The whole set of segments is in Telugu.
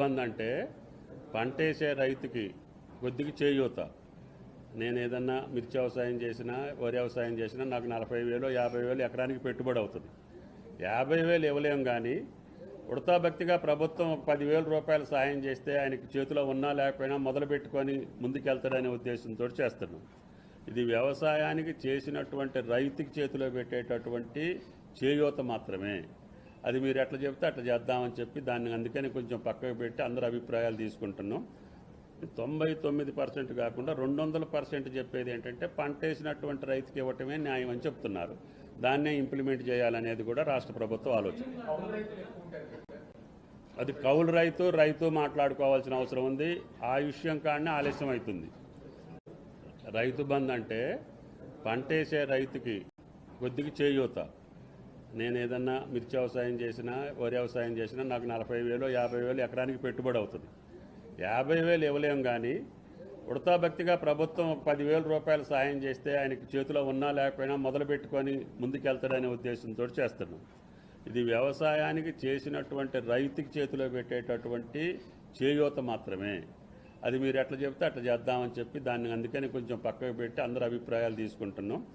బంద్ అంటే పంటేసే రైతుకి కొద్దిగా చేయూత. నేను ఏదన్నా మిర్చి వ్యవసాయం చేసినా వరి వ్యవసాయం చేసినా నాకు నలభై వేలు యాభై వేలు ఎకరానికి పెట్టుబడి అవుతుంది. యాభై వేలు ఇవ్వలేం కానీ ఉడతాభక్తిగా ప్రభుత్వం ఒక పదివేల రూపాయలు సాయం చేస్తే ఆయనకి చేతిలో ఉన్నా లేకపోయినా మొదలు పెట్టుకొని ముందుకెళ్తాడనే ఉద్దేశంతో చేస్తున్నాం. ఇది వ్యవసాయానికి చేసినటువంటి రైతుకి చేతిలో పెట్టేటటువంటి చేయూత మాత్రమే. అది మీరు ఎట్లా చెప్తే అట్లా చేద్దామని చెప్పి దాన్ని అందుకని కొంచెం పక్కకు పెట్టి అందరు అభిప్రాయాలు తీసుకుంటున్నాం. తొంభై తొమ్మిది పర్సెంట్ కాకుండా రెండు వందల పర్సెంట్ చెప్పేది ఏంటంటే పంట వేసినటువంటి రైతుకి ఇవ్వటమే న్యాయం అని చెప్తున్నారు. దాన్నే ఇంప్లిమెంట్ చేయాలనేది కూడా రాష్ట్ర ప్రభుత్వం ఆలోచన. అది కౌలు రైతు రైతు మాట్లాడుకోవాల్సిన అవసరం ఉంది. ఆ విషయం కాడనే ఆలస్యం అవుతుంది. రైతు బంద్ అంటే పంట వేసే రైతుకి కొద్దిగా చేయూత. నేను ఏదన్నా మిర్చి వ్యవసాయం చేసినా వరి వ్యవసాయం చేసినా నాకు నలభై వేలు యాభై వేలు ఎకరానికి పెట్టుబడి అవుతుంది. యాభై వేలు ఇవ్వలేం కానీ ఉడతాభక్తిగా ప్రభుత్వం ఒక పదివేల రూపాయలు సాయం చేస్తే ఆయనకి చేతిలో ఉన్నా లేకపోయినా మొదలు పెట్టుకొని ముందుకెళ్తాడనే ఉద్దేశంతో చేస్తున్నాం. ఇది వ్యవసాయానికి చేసినటువంటి రైతుకి చేతిలో పెట్టేటటువంటి చేయూత మాత్రమే. అది మీరు ఎట్లా చెప్తే అట్లా చేద్దామని చెప్పి దాన్ని అందుకని కొంచెం పక్కకు పెట్టి అందరు అభిప్రాయాలు తీసుకుంటున్నాం.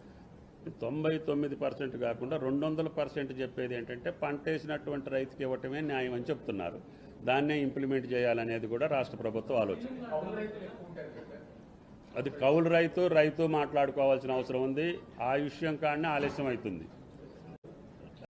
తొంభై తొమ్మిది పర్సెంట్ కాకుండా రెండు వందల పర్సెంట్ చెప్పేది ఏంటంటే పంట వేసినటువంటి రైతుకి ఇవ్వటమే న్యాయం అని చెప్తున్నారు. దాన్నే ఇంప్లిమెంట్ చేయాలనేది కూడా రాష్ట్ర ప్రభుత్వం ఆలోచన. అది కౌలు రైతు రైతు మాట్లాడుకోవాల్సిన అవసరం ఉంది. ఆ విషయం కాడనే ఆలస్యం అవుతుంది